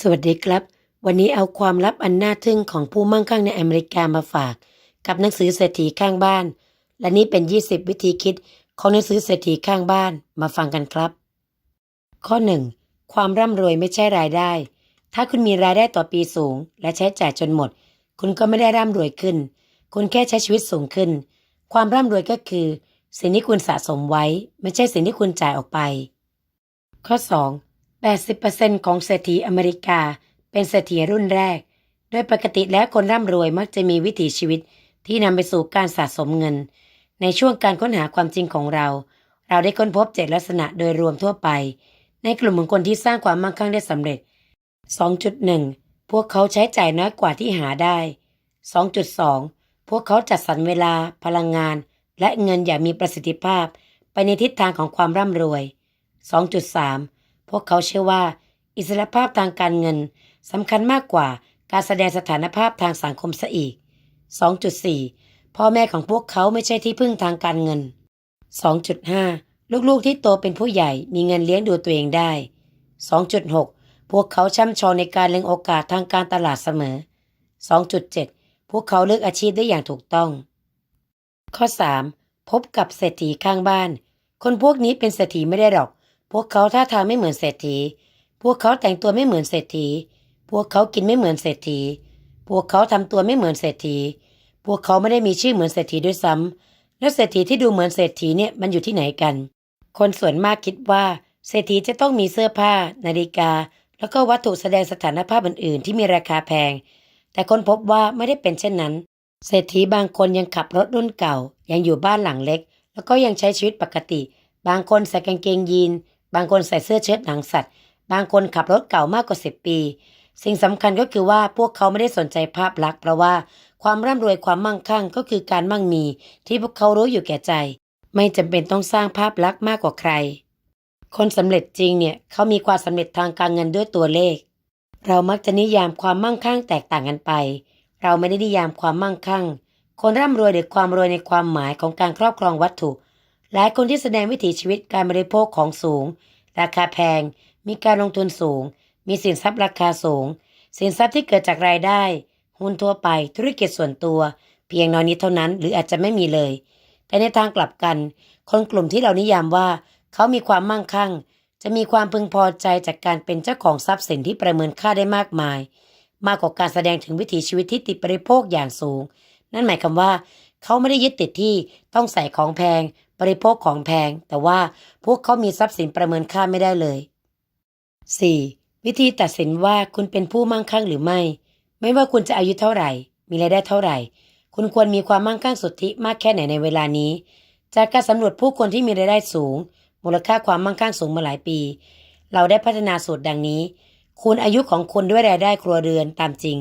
สวัสดีครับ วันนี้เอาความลับอันน่าทึ่งของผู้มั่งคั่งในอเมริกามาฝาก กับหนังสือเศรษฐีข้างบ้าน และนี่เป็น 20 วิธีคิดของหนังสือเศรษฐีข้างบ้านมาฟังกันครับ ข้อ 1. ความร่ำรวยไม่ใช่รายได้ ถ้าคุณมีรายได้ต่อปีสูง และใช้จ่ายจนหมด คุณก็ไม่ได้ร่ำรวยขึ้น คุณแค่ใช้ชีวิตสูงขึ้น ความร่ำรวยก็คือ สิ่งที่คุณสะสมไว้ ไม่ใช่สิ่งที่คุณจ่ายออกไป ข้อ 2. 80%ของเศรษฐีอเมริกา เป็นเศรษฐีรุ่นแรก โดยปกติแล้วคนร่ำรวยมักจะมีวิถีชีวิตที่นำไปสู่การสะสมเงิน ในช่วงการค้นหาความจริงของเรา เราได้ค้นพบเจ็ดลักษณะโดยรวมทั่วไป ในกลุ่มของคนที่สร้างความมั่งคั่งได้สำเร็จ 2.1 พวกเขาใช้จ่ายน้อยกว่าที่หาได้ 2.2 พวกเขาจัดสรรเวลา พลังงาน และเงินอย่างมีประสิทธิภาพ ไปในทิศทางของความร่ำรวย 2.3 พวกเขาเชื่อว่า อิสรภาพทางการเงินสำคัญมากกว่าการแสดงสถานภาพทางสังคมซะอีก 2.4 พ่อแม่ของพวกเขาไม่ใช่ที่พึ่งทางการเงิน 2.5 ลูกๆที่โตเป็นผู้ใหญ่มีเงินเลี้ยงดูตัวเองได้ 2.6 พวกเขาช่ำชองในการเล็งโอกาสทางการตลาดเสมอ 2.7 พวกเขาเลือกอาชีพได้อย่างถูกต้อง ข้อ 3. พบกับเศรษฐีข้างบ้าน คนพวกนี้เป็นเศรษฐีไม่ได้หรอก พวกเขาท่าทางไม่เหมือนเศรษฐี พวกเขาแต่งตัวไม่เหมือนเศรษฐี พวกเขากินไม่เหมือนเศรษฐี พวกเขาทำตัวไม่เหมือนเศรษฐี พวกเขาไม่ได้มีชื่อเหมือนเศรษฐีด้วยซ้ำแล้วเศรษฐีที่ดูเหมือนเศรษฐีเนี่ยมันอยู่ที่ไหนกัน คนส่วนมากคิดว่า เศรษฐีจะต้องมีเสื้อผ้า นาฬิกา แล้วก็วัตถุแสดงสถานภาพอื่น ๆ ที่มีราคาแพง แต่คนพบว่าไม่ได้เป็นเช่นนั้น เศรษฐีบางคนยังขับรถรุ่นเก่า ยังอยู่บ้านหลังเล็ก แล้วก็ยังใช้ชีวิตปกติ บางคนใส่กางเกงยีน บางคนใส่เสื้อเชิ้ตหนังสัตว์ บางคนขับรถเก่ามากกว่าสิบปี สิ่งสำคัญก็คือว่าพวกเขาไม่ได้สนใจภาพลักษณ์เพราะว่าความร่ำรวยความมั่งคั่งก็คือการมั่งมี ที่พวกเขารู้อยู่แก่ใจ ไม่จำเป็นต้องสร้างภาพลักษณ์มากกว่าใคร คนสำเร็จจริงเนี่ยเขามีความสำเร็จทางการเงินด้วยตัวเลข เรามักจะนิยามความมั่งคั่งแตกต่างกันไป เราไม่ได้นิยามความมั่งคั่ง คนร่ำรวยหรือความรวยในความหมายของการครอบครองวัตถุ หลายคนที่แสดงวิถีชีวิตการบริโภคของสูง ราคาแพง มีการลงทุนสูง มีสินทรัพย์ราคาสูง สินทรัพย์ที่เกิดจากรายได้ หุ้นทั่วไป ธุรกิจส่วนตัว เพียงน้อยนิดเท่านั้น หรืออาจจะไม่มีเลย แต่ในทางกลับกัน คนกลุ่มที่เรานิยามว่า เขามีความมั่งคั่ง จะมีความพึงพอใจจากการเป็นเจ้าของทรัพย์สินที่ประเมินค่าได้มากมาย มากกว่าการแสดงถึงวิถีชีวิตที่ติดบริโภคอย่างสูง นั่นหมายความว่า เขาไม่ได้ยึดติดที่ต้องใส่ของแพง บริโภคของแพง แต่ว่าพวกเขามีทรัพย์สินประเมินค่าไม่ได้เลย 4. วิธีตัดสินว่าคุณเป็นผู้มั่งคั่งหรือไม่ ไม่ว่าคุณจะอายุเท่าไหร่ มีรายได้เท่าไหร่ คุณควรมีความมั่งคั่งสุทธิมากแค่ไหนในเวลานี้ จากการสำรวจผู้คนที่มีรายได้สูง มูลค่าความมั่งคั่งสูงมาหลายปี เราได้พัฒนาสูตรดังนี้ คูณอายุของคุณด้วยรายได้ครัวเรือนตามจริง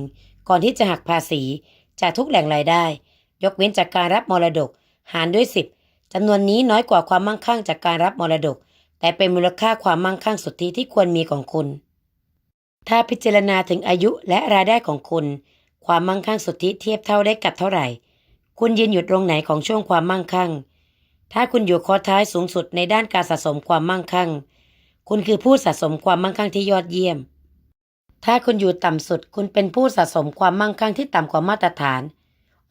ก่อนที่จะหักภาษีจากทุกแหล่งรายได้ ยกเว้นจากการรับมรดก หารด้วย 10 จำนวนนี้น้อยกว่าความมั่งคั่งจากการรับมรดก แต่เป็นมูลค่าความมั่งคั่งสุทธิที่ควรมีของคุณ ถ้าพิจารณาถึงอายุและรายได้ของคุณ ความมั่งคั่งสุทธิเทียบเท่าได้กับเท่าไหร่ คุณยืนอยู่ตรงไหนของช่วงความมั่งคั่ง ถ้าคุณอยู่ข้อท้ายสูงสุดในด้านการสะสมความมั่งคั่ง คุณคือผู้สะสมความมั่งคั่งที่ยอดเยี่ยม ถ้าคุณอยู่ต่ำสุด คุณเป็นผู้สะสมความมั่งคั่งที่ต่ำกว่ามาตรฐาน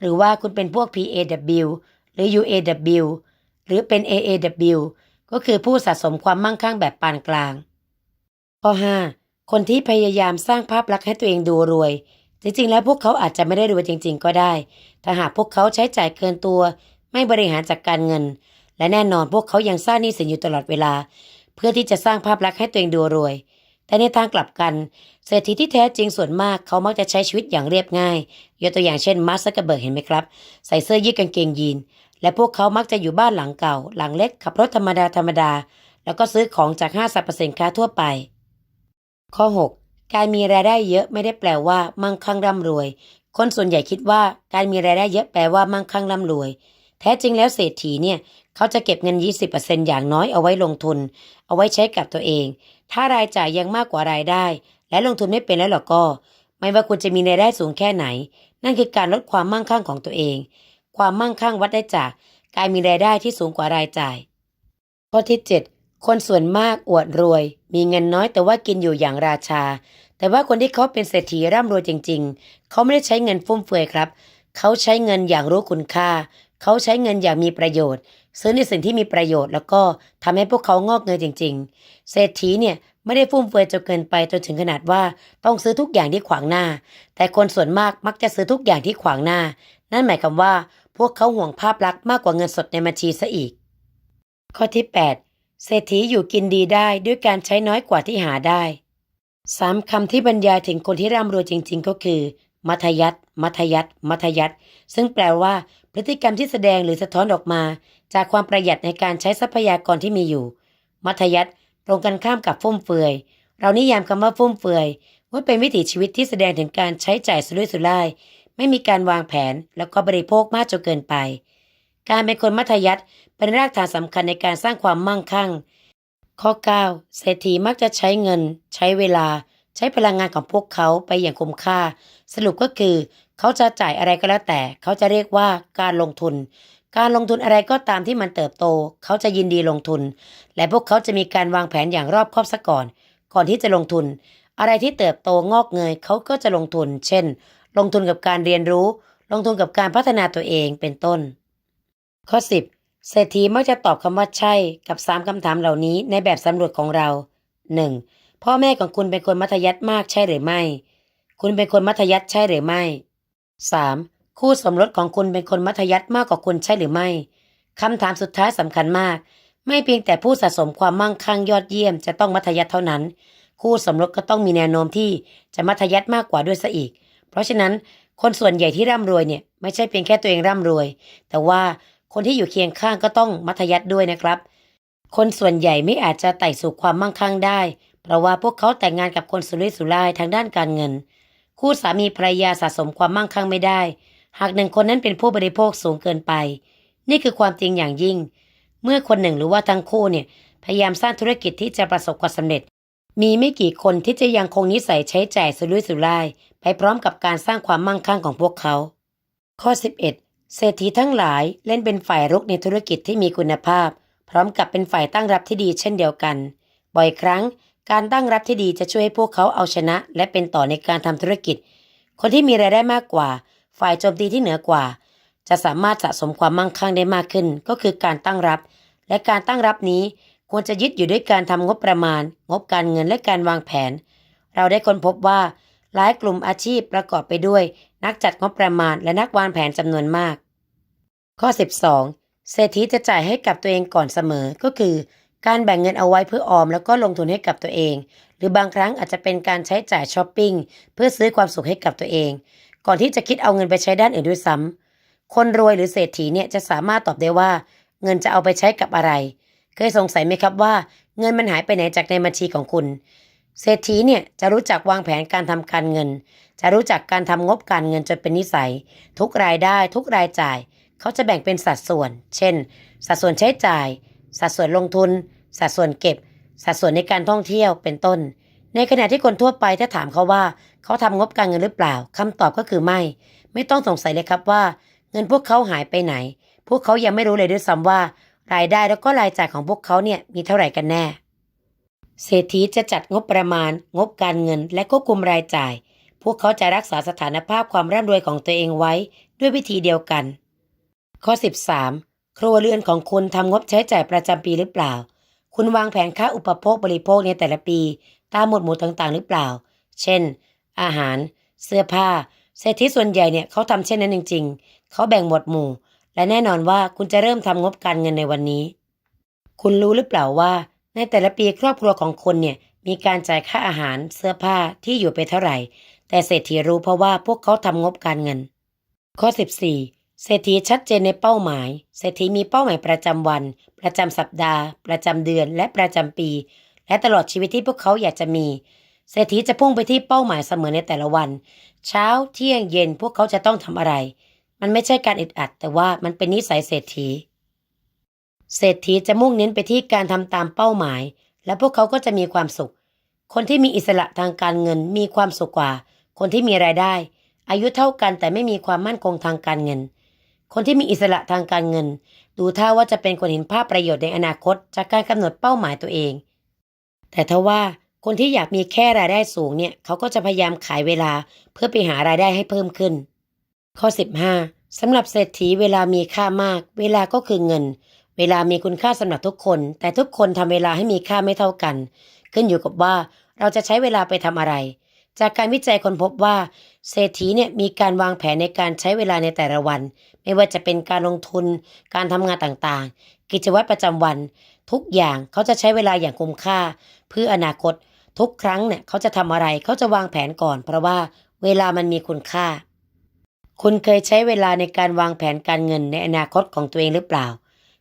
หรือว่าคุณเป็นพวก PAW หรือ UAW หรือเป็น AAW ก็คือผู้สะสมความมั่งคั่งแบบปานกลาง ข้อ 5 คนที่พยายามสร้างภาพลักษณ์ให้ตัวเองดูรวย จริงๆ แล้วพวกเขาอาจจะไม่ได้รวยจริง ๆ ก็ได้ ถ้าหากพวกเขาใช้จ่ายเกินตัว ไม่บริหารจัดกการเงิน และแน่นอนพวกเขายังสร้างหนี้สินอยู่ตลอดเวลา เพื่อที่จะสร้างภาพลักษณ์ให้ตัวเองดูรวย แต่ในทางกลับกัน เศรษฐีที่แท้จริงส่วนมากเขามักจะใช้ชีวิตอย่างเรียบง่าย ยกตัวอย่างเช่นมาร์คซักเกอร์เบิร์กเห็นไหมครับ ใส่เสื้อยืดกางเกงยีน และพวกเขามักจะอยู่บ้านหลังเก่า หลังเล็กขับรถธรรมดาธรรมดา แล้วก็ซื้อของจากห้างสรรพสินค้าทั่วไป ข้อ 6 การมีรายได้เยอะไม่ได้แปลว่า มั่งคั่งร่ำรวย คนส่วนใหญ่คิดว่าการมีรายได้เยอะแปลว่ามั่งคั่งร่ำรวย แท้จริงแล้วเศรษฐีเนี่ยเขาจะเก็บเงิน 20%อย่างน้อยเอาไว้ลงทุน เอาไว้ใช้กับตัวเอง ถ้ารายจ่ายยังมากกว่ารายได้ และลงทุนไม่เป็นแล้วหรอก็ ไม่ว่าคุณจะมีรายได้สูงแค่ไหน นั่นคือการลดความมั่งคั่งของตัวเอง ความมั่งคั่งวัดได้จากการมีรายได้ที่สูงกว่ารายจ่าย ข้อที่ 7 คนส่วนมากอวดรวย มีเงินน้อยแต่ว่ากินอยู่อย่างราชา แต่ว่าคนที่เขาเป็นเศรษฐีร่ำรวยจริง ๆ เขาไม่ได้ใช้เงินฟุ่มเฟือยครับ เขาใช้เงินอย่างรู้คุณค่า เขาใช้เงินอย่างมีประโยชน์ ซื้อในสิ่งที่มีประโยชน์แล้วก็ทำให้พวกเขางอกเงยจริง ๆ เศรษฐีเนี่ยไม่ได้ฟุ่มเฟือยจนเกินไปจนถึงขนาดว่าต้องซื้อทุกอย่างที่ขวางหน้า แต่คนส่วนมากมักจะซื้อทุกอย่างที่ขวางหน้า นั่นหมายความว่า พวกเขาห่วงภาพลักษณ์มากกว่าเงินสดในบัญชีซะอีก ข้อที่ 8 เศรษฐีอยู่กินดีได้ด้วยการใช้น้อยกว่าที่หาได้สามคำที่บรรยายถึงคนที่ร่ำรวยจริง ๆ ก็คือ มัธยัตมัธยัตมัธยัตซึ่งแปลว่า พฤติกรรมที่แสดงหรือสะท้อนออกมา จากความประหยัดในการใช้ทรัพยากรที่มีอยู่ มัธยัตตรงกันข้ามกับฟุ่มเฟือย เรานิยามคำว่าฟุ่มเฟือยว่าเป็นวิถีชีวิตที่แสดงถึงการใช้จ่ายสุรุ่ยสุร่าย ไม่มีการวางแผนแล้วก็บริโภคมากจนเกินไป การเป็นคนมัธยัติเป็นรากฐานสำคัญในการสร้างความมั่งคั่ง ข้อ 9 เศรษฐีมักจะใช้เงิน ใช้เวลา ใช้พลังงานของพวกเขาไปอย่างคุ้มค่า สรุปก็คือ เขาจะจ่ายอะไรก็แล้วแต่ เขาจะเรียกว่าการลงทุน การลงทุนอะไรก็ตามที่มันเติบโต เขาจะยินดีลงทุน และพวกเขาจะมีการวางแผนอย่างรอบคอบซะก่อน ก่อนที่จะลงทุนอะไรที่เติบโตงอกเงยเขาก็จะลงทุน เช่น ลงทุนกับการเรียนรู้ ลงทุนกับการพัฒนาตัวเองเป็นต้น ข้อ 10 เศรษฐีมักจะตอบคำว่าใช่กับ 3คำถามเหล่านี้ในแบบสำรวจของเรา 1. พ่อแม่ของคุณเป็นคนมัธยัติมากใช่หรือไม่ คุณเป็นคนมัธยัติใช่หรือไม่ 3. คู่สมรสของคุณเป็นคนมัธยัติมากกว่าคุณใช่หรือไม่คำถามสุดท้ายสำคัญมาก ไม่เพียงแต่ผู้สะสมความมั่งคั่งยอดเยี่ยมจะต้องมัธยัติเท่านั้น คู่สมรสก็ต้องมีแนวโน้มที่จะมัธยัติมากกว่าด้วยซะอีก เพราะฉะนั้นคนส่วนใหญ่ที่ร่ำรวยเนี่ยไม่ใช่เพียงแค่ตัวเองร่ำรวย แต่ว่าคนที่อยู่เคียงข้างก็ต้องมัธยัติด้วยนะครับ คนส่วนใหญ่ไม่อาจจะไต่สู่ความมั่งคั่งได้ เพราะว่าพวกเขาแต่งงานกับคนสุรุ่ยสุร่ายทางด้านการเงิน คู่สามีภรรยาสะสมความมั่งคั่งไม่ได้ หากหนึ่งคนนั้นเป็นผู้บริโภคสูงเกินไป นี่คือความจริงอย่างยิ่ง เมื่อคนหนึ่งหรือว่าทั้งคู่เนี่ยพยายามสร้างธุรกิจที่จะประสบความสำเร็จ มีไม่กี่คนที่จะยังคงนิสัยใช้จ่ายสุรุ่ยสุร่ายไปพร้อมกับการสร้างความมั่งคั่งของพวกเขา ข้อ 11 เศรษฐีทั้งหลายเล่นเป็นฝ่ายรุกในธุรกิจที่มีคุณภาพ พร้อมกับเป็นฝ่ายตั้งรับที่ดีเช่นเดียวกัน บ่อยครั้งการตั้งรับที่ดีจะช่วยให้พวกเขาเอาชนะ และเป็นต่อในการทำธุรกิจ คนที่มีรายได้มากกว่า ฝ่ายโจมตีที่เหนือกว่า จะสามารถสะสมความมั่งคั่งได้มากขึ้น ก็คือการตั้งรับ และการตั้งรับนี้ ควรจะยึดอยู่ด้วยการทำงบประมาณ งบการเงินและการวางแผน เราได้ค้นพบว่าหลายกลุ่มอาชีพประกอบไปด้วย นักจัดงบประมาณและนักวางแผนจำนวนมาก ข้อ 12 เศรษฐีจะจ่ายให้กับตัวเองก่อนเสมอก็คือ การแบ่งเงินเอาไว้เพื่อออมแล้วก็ลงทุนให้กับตัวเอง หรือบางครั้งอาจจะเป็นการใช้จ่ายช้อปปิ้งเพื่อซื้อความสุขให้กับตัวเอง ก่อนที่จะคิดเอาเงินไปใช้ด้านอื่นด้วยซ้ำคนรวยหรือเศรษฐีเนี่ยจะสามารถตอบได้ว่า เงินจะเอาไปใช้กับอะไร เคยสงสัยไหมครับว่าเงินมันหายไปไหนจากในบัญชีของคุณ เศรษฐีเนี่ยจะรู้จักวางแผนการทำการเงิน จะรู้จักการทำงบการเงินจนเป็นนิสัย ทุกรายได้ทุกรายจ่าย เขาจะแบ่งเป็นสัดส่วน เช่น สัดส่วนใช้จ่าย สัดส่วนลงทุน สัดส่วนเก็บ สัดส่วนในการท่องเที่ยวเป็นต้น ในขณะที่คนทั่วไปถ้าถามเขาว่า เขาทำงบการเงินหรือเปล่าคำตอบก็คือไม่ ไม่ต้องสงสัยเลยครับว่า เงินพวกเขาหายไปไหน พวกเขายังไม่รู้เลยด้วยซ้ำว่า รายได้แล้วก็รายจ่ายของพวกเขาเนี่ยมีเท่าไหร่กันแน่ เศรษฐีจะจัดงบประมาณ งบการเงิน และควบคุมรายจ่าย พวกเขาจะรักษาสถานภาพความร่ำรวยของตัวเองไว้ด้วยวิธีเดียวกัน ข้อ 13 ครัวเรือนของคุณทำงบใช้จ่ายประจำปีหรือเปล่า คุณวางแผนค่าอุปโภคบริโภคในแต่ละปี ตามหมวดหมู่ต่างๆ หรือเปล่า เช่น อาหาร เสื้อผ้าเศรษฐีส่วนใหญ่เนี่ยเขาทำเช่นนั้นจริง ๆ เขาแบ่งหมวดหมู่ และแน่นอนว่าคุณจะเริ่มทำงบการเงินในวันนี้ คุณรู้หรือเปล่าว่า ในแต่ละปีครอบครัวของคุณเนี่ยมีการจ่ายค่าอาหารเสื้อผ้าที่อยู่ไปเท่าไหร่ แต่เศรษฐีรู้เพราะว่าพวกเขาทำงบการเงิน ข้อ 14 เศรษฐีชัดเจนในเป้าหมาย เศรษฐีมีเป้าหมายประจำวัน ประจำสัปดาห์ ประจำเดือน และประจำปี และตลอดชีวิตที่พวกเขาอยากจะมี เศรษฐีจะพุ่งไปที่เป้าหมายเสมอในแต่ละวัน เช้าเที่ยงเย็นพวกเขาจะต้องทำอะไร มันไม่ใช่การอึดอัด แต่ว่ามันเป็นนิสัยเศรษฐี เศรษฐีจะมุ่งเน้นไปที่การทำตามเป้าหมาย และพวกเขาก็จะมีความสุข คนที่มีอิสระทางการเงินมีความสุขกว่า คนที่มีรายได้ อายุเท่ากันแต่ไม่มีความมั่นคงทางการเงิน คนที่มีอิสระทางการเงิน ดูท่าว่าจะเป็นคนเห็นภาพประโยชน์ในอนาคต จากการกำหนดเป้าหมายตัวเอง แต่ทว่าคนที่อยากมีแค่รายได้สูงเนี่ยเขาก็จะพยายามขายเวลาเพื่อไปหารายได้ให้เพิ่มขึ้น ข้อ 15สำหรับเศรษฐีเวลามีค่ามาก เวลาก็คือเงิน เวลามีคุณค่าสำหรับทุกคน แต่ทุกคนทำเวลาให้มีค่าไม่เท่ากัน ขึ้นอยู่กับว่าเราจะใช้เวลาไปทำอะไร จากการวิจัยคนพบว่า เศรษฐีเนี่ยมีการวางแผนในการใช้เวลาในแต่ละวัน ไม่ว่าจะเป็นการลงทุน การทำงานต่างๆ กิจวัตรประจำวัน ทุกอย่างเขาจะใช้เวลาอย่างคุ้มค่า เพื่ออนาคต ทุกครั้งเนี่ยเขาจะทำอะไรเขาจะวางแผนก่อน เพราะว่าเวลามันมีคุณค่า คุณเคยใช้เวลาในการวางแผนการเงินในอนาคตของตัวเองหรือเปล่า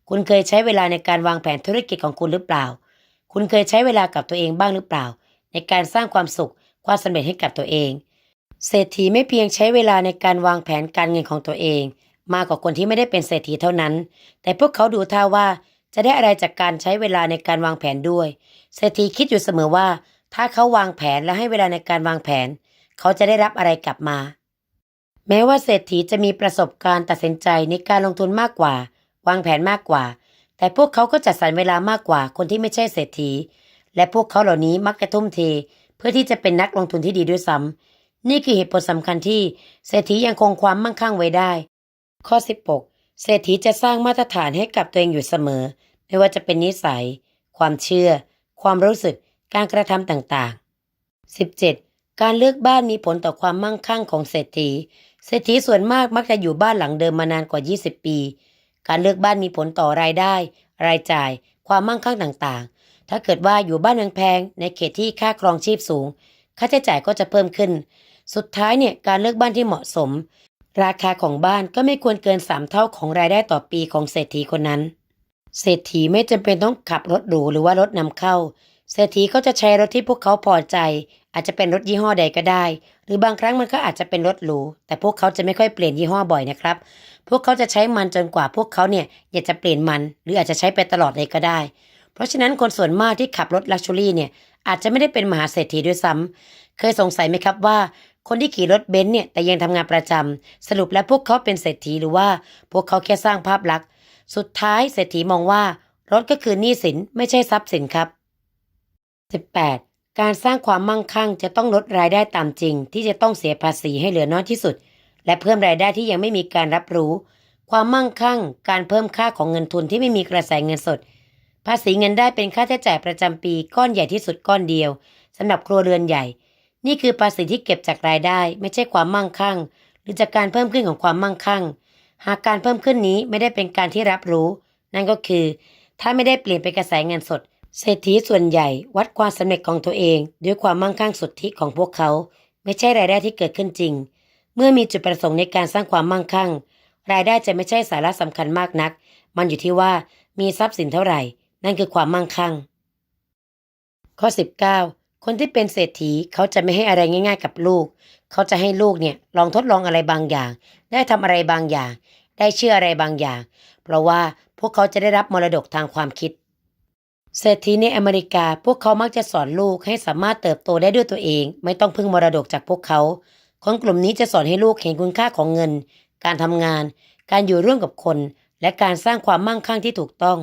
คุณเคยใช้เวลาในการวางแผนธุรกิจของคุณหรือเปล่า คุณเคยใช้เวลากับตัวเองบ้างหรือเปล่า ในการสร้างความสุขความสำเร็จให้กับตัวเอง เศรษฐีไม่เพียงใช้เวลาในการวางแผนการเงินของตัวเอง มากกว่าคนที่ไม่ได้เป็นเศรษฐีเท่านั้น แต่พวกเขาดูท่าว่าจะได้อะไรจากการใช้เวลาในการวางแผนด้วย เศรษฐีคิดอยู่เสมอว่า ถ้าเขาวางแผนและให้เวลาในการวางแผน เขาจะได้รับอะไรกลับมา แม้ว่าเศรษฐีจะมีประสบการณ์ตัดสินใจในการลงทุนมากกว่า วางแผนมากกว่า แต่พวกเขาก็จัดสรรเวลามากกว่าคนที่ไม่ใช่เศรษฐี และพวกเขาเหล่านี้มักจะทุ่มเท เพื่อที่จะเป็นนักลงทุนที่ดีด้วยซ้ำนี่คือเหตุผลสำคัญที่เศรษฐียังคงความมั่งคั่งไว้ได้ ข้อ 16 เศรษฐีจะสร้างมาตรฐานให้กับตัวเองอยู่เสมอ ไม่ว่าจะเป็นนิสัย ความเชื่อ ความรู้สึก การกระทำต่างๆ 17. การเลือกบ้านมีผลต่อความมั่งคั่งของเศรษฐี เศรษฐีส่วนมากมักจะอยู่บ้านหลังเดิมมานานกว่า 20 ปี การเลือกบ้านมีผลต่อรายได้ รายจ่าย ความมั่งคั่งต่างๆ ถ้าเกิดว่าอยู่บ้านแพงๆในเขตที่ค่าครองชีพสูง ค่าใช้จ่ายก็จะเพิ่มขึ้น สุดท้ายเนี่ยการเลือกบ้านที่เหมาะสม ราคาของบ้านก็ไม่ควรเกิน 3 เท่าของรายได้ต่อปีของเศรษฐีคนนั้น เศรษฐีไม่จำเป็นต้องขับรถหรูหรือว่ารถนำเข้า เศรษฐีก็จะใช้รถที่พวกเขาพอใจ อาจจะเป็นรถยี่ห้อใดก็ได้ หรือบางครั้งมันก็อาจจะเป็นรถหรูแต่พวกเขาจะไม่ค่อยเปลี่ยนยี่ห้อบ่อยนะครับ พวกเขาจะใช้มันจนกว่าพวกเขาเนี่ยอยากจะเปลี่ยนมัน หรืออาจจะใช้ไปตลอดเลยก็ได้ เพราะฉะนั้นคนส่วนมากที่ขับรถลักชัวรี่เนี่ยอาจจะไม่ได้เป็นมหาเศรษฐีด้วยซ้ำเคยสงสัยไหมครับว่า คนที่ขี่รถเบนซ์เนี่ยแต่ยังทำงานประจำสรุปแล้วพวกเขาเป็นเศรษฐีหรือว่าพวกเขาแค่สร้างภาพลักษณ์สุดท้ายเศรษฐีมองว่ารถก็คือหนี้สินไม่ใช่ทรัพย์สินครับ 18. การสร้างความมั่งคั่งจะต้องลดรายได้ตามจริง ที่จะต้องเสียภาษีให้เหลือน้อยที่สุด และเพิ่มรายได้ที่ยังไม่มีการรับรู้ ความมั่งคั่ง การเพิ่มค่าของเงินทุนที่ไม่มีกระแสเงินสด ภาษีเงินได้เป็นค่าใช้จ่ายประจำปีก้อนใหญ่ที่สุดก้อนเดียวสำหรับครัวเรือนใหญ่ นี่คือภาษีที่เก็บจากรายได้ ไม่ใช่ความมั่งคั่ง หรือจากการเพิ่มขึ้นของความมั่งคั่ง หากการเพิ่มขึ้นนี้ไม่ได้เป็นการที่รับรู้ นั่นก็คือ ถ้าไม่ได้เปลี่ยนเป็นกระแสเงินสด เศรษฐีส่วนใหญ่วัดความสำเร็จของตัวเอง ด้วยความมั่งคั่งสุทธิของพวกเขา ไม่ใช่รายได้ที่เกิดขึ้นจริง เมื่อมีจุดประสงค์ในการสร้างความมั่งคั่ง รายได้จะไม่ใช่สาระสำคัญมากนัก มันอยู่ที่ว่ามีทรัพย์สินเท่าไหร่ นั่นคือความมั่งคั่ง ข้อ 19 คนที่เป็นเศรษฐีเขาจะไม่ให้อะไรง่าย ๆ กับลูก เขาจะให้ลูกเนี่ยลองทดลองอะไรบางอย่าง ได้ทำอะไรบางอย่าง ได้เชื่ออะไรบางอย่าง เพราะว่าพวกเขาจะได้รับมรดกทางความคิด เศรษฐีในอเมริกาพวกเขามักจะสอนลูกให้สามารถเติบโตได้ด้วยตัวเอง ไม่ต้องพึ่งมรดกจากพวกเขา คนกลุ่มนี้จะสอนให้ลูกเห็นคุณค่าของเงิน การทำงาน การอยู่ร่วมกับคน และการสร้างความมั่งคั่งที่ถูกต้อง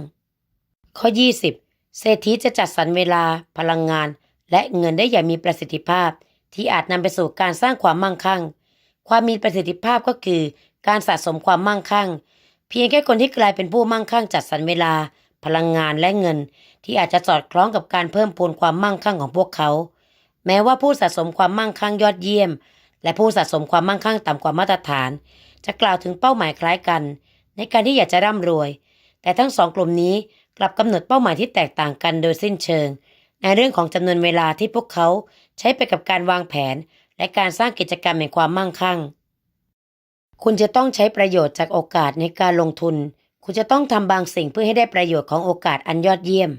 ข้อ 20 เศรษฐีจะจัดสรรเวลา พลังงาน และเงินได้อย่างมีประสิทธิภาพ ที่อาจนำไปสู่การสร้างความมั่งคั่ง ความมีประสิทธิภาพก็คือ การสะสมความมั่งคั่ง เพียงแค่คนที่กลายเป็นผู้มั่งคั่งจัดสรรเวลา พลังงานและเงินที่อาจจะสอดคล้องกับการเพิ่มพูนความมั่งคั่งของพวกเขา แม้ว่าผู้สะสมความมั่งคั่งยอดเยี่ยม และผู้สะสมความมั่งคั่งต่ำกว่ามาตรฐาน จะกล่าวถึงเป้าหมายคล้ายกัน ในการที่อยากจะร่ำรวย แต่ทั้งสองกลุ่มนี้กลับกำหนดเป้าหมายที่แตกต่างกันโดยสิ้นเชิง ในเรื่องของจำนวนเวลาที่พวกเขาใช้ไปกับการวางแผน และการสร้างกิจกรรมแห่งความมั่งคั่ง คุณจะต้องใช้ประโยชน์จากโอกาสในการลงทุน คุณจะต้องทำบางสิ่งเพื่อให้ได้ประโยชน์ของโอกาสอันยอดเยี่ยม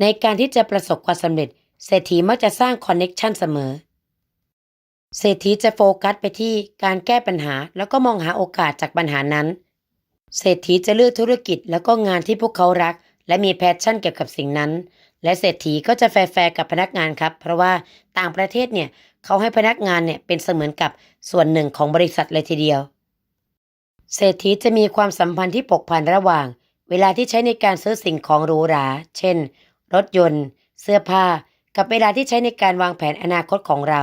ในการที่จะประสบความสำเร็จ เศรษฐีมักจะสร้างคอนเน็กชันเสมอ เศรษฐีจะโฟกัสไปที่การแก้ปัญหา แล้วก็มองหาโอกาสจากปัญหานั้น เศรษฐีจะเลือกธุรกิจแล้วก็งานที่พวกเขารัก และมีแพชชั่นเกี่ยวกับสิ่งนั้น และเศรษฐีก็จะแฟร์กับพนักงานครับ เพราะว่าต่างประเทศเนี่ยเขาให้พนักงานเนี่ยเป็นเสมือนกับส่วนหนึ่งของบริษัทเลยทีเดียว เศรษฐีจะมีความสัมพันธ์ที่ผกผันระหว่าง เวลาที่ใช้ในการซื้อสิ่งของหรูหรา เช่น รถยนต์ เสื้อผ้า กับเวลาที่ใช้ในการวางแผนอนาคตของเรา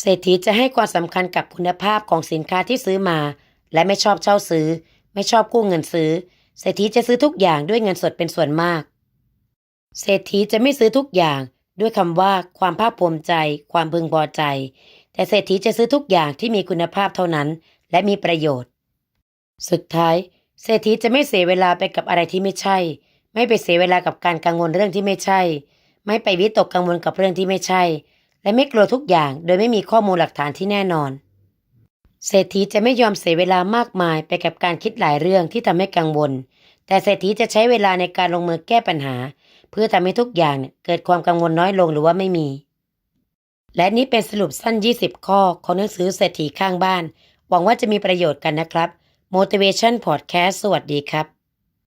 เศรษฐีจะให้ความสำคัญกับคุณภาพของสินค้าที่ซื้อมา และไม่ชอบเช่าซื้อ ไม่ชอบกู้เงินซื้อ เศรษฐีจะซื้อทุกอย่างด้วยเงินสดเป็นส่วนมาก เศรษฐีจะไม่ซื้อทุกอย่างด้วยคำว่าความภาคภูมิใจ ความพึงพอใจ แต่เศรษฐีจะซื้อทุกอย่างที่มีคุณภาพเท่านั้น และมีประโยชน์ สุดท้ายเศรษฐีจะไม่เสียเวลาไปกับอะไรที่ไม่ใช่ ไม่ไปเสียเวลากับการกังวลเรื่องที่ไม่ใช่ ไม่ไปวิตกกังวลกับเรื่องที่ไม่ใช่ และไม่กลัวทุกอย่างโดยไม่มีข้อมูลหลักฐานที่แน่นอน เศรษฐีจะไม่ยอมเสียเวลามากมายไปกับการคิดหลายเรื่องที่ทำให้กังวล แต่เศรษฐีจะใช้เวลาในการลงมือแก้ปัญหา เพื่อทำให้ทุกอย่างเนี่ยเกิดความกังวลน้อยลงหรือว่าไม่มี และนี่เป็นสรุปสั้น 20 ข้อของหนังสือเศรษฐีข้างบ้าน หวังว่าจะมีประโยชน์กันนะครับ Motivation Podcast สวัสดีครับ